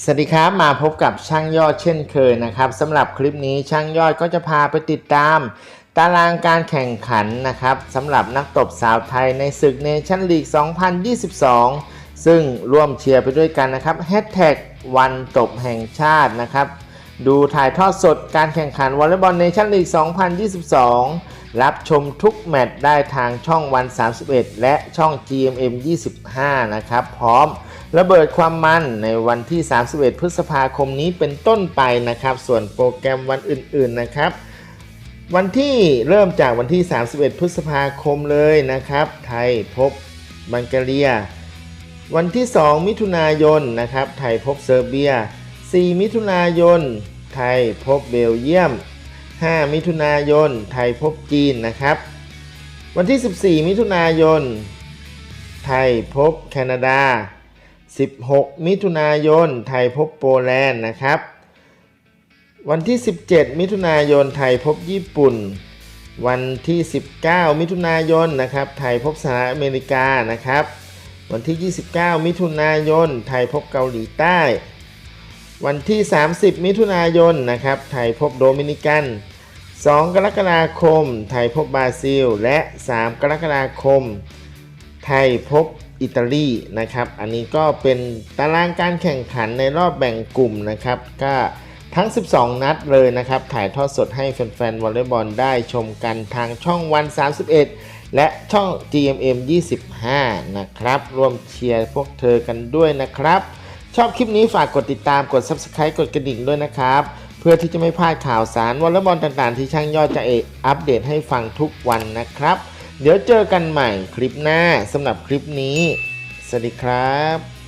สวัสดีครับมาพบกับช่างยอดเช่นเคยนะครับสำหรับคลิปนี้ช่างยอดก็จะพาไปติดตาม ตารางการแข่งขันนะครับสำหรับนักตบสาวไทยในศึกเนชั่นลีก 2022 ซึ่งร่วมเชียร์ไปด้วยกันนะครับแฮชแท็กวันตบแห่งชาตินะครับ ดูถ่ายทอดสดการแข่งขันวอลเลย์บอลเนชั่นลีก 2022 รับชมทุกแมตช์ได้ทางช่องวัน 31 และช่อง GMM 25 นะครับพร้อม ระเบิดความมันในวันที่ 31 พฤษภาคมนี้เป็นต้นไปนะครับ ส่วนโปรแกรมวันอื่นๆนะครับ วันที่เริ่มจากวันที่ 31 พฤษภาคมเลยนะครับ ไทยพบบังการีย วันที่ 2 มิถุนายนนะครับ ไทยพบเซอร์เบีย 4 มิถุนายน ไทยพบเบลเยียม 5 มิถุนายน ไทยพบจีนนะครับ วันที่ 14 มิถุนายน ไทยพบแคนาดา 16 มิถุนายน ไทยพบโปแลนด์นะครับ วันที่ 17 มิถุนายน ไทยพบญี่ปุ่น วันที่ 19 มิถุนายนนะครับ ไทยพบสหรัฐอเมริกานะครับ วันที่ 29 มิถุนายน ไทยพบเกาหลีใต้ วันที่ 30 มิถุนายนนะครับ ไทยพบโดมินิกัน 2 กรกฎาคม ไทยพบบราซิล และ 3 กรกฎาคม ไทยพบ อิตาลีนะครับ อันนี้ก็เป็นตารางการแข่งขันในรอบแบ่งกลุ่มนะครับ ก็ทั้ง 12 นัดเลยนะครับ ถ่ายทอดสดให้แฟนๆวอลเลย์บอลได้ชมกันทางช่องวัน 31 และช่อง GMM 25 นะครับ ร่วมเชียร์พวกเธอกันด้วยนะครับ ชอบคลิปนี้ฝากกดติดตามกด Subscribe กดกระดิ่งด้วยนะครับ เพื่อที่จะไม่พลาดข่าวสารวอลเลย์บอลต่างๆ ที่ช่างยอดจะเอกอัปเดตให้ฟังทุกวันนะครับ เดี๋ยวเจอกันใหม่คลิปหน้าสำหรับคลิปนี้ สวัสดีครับ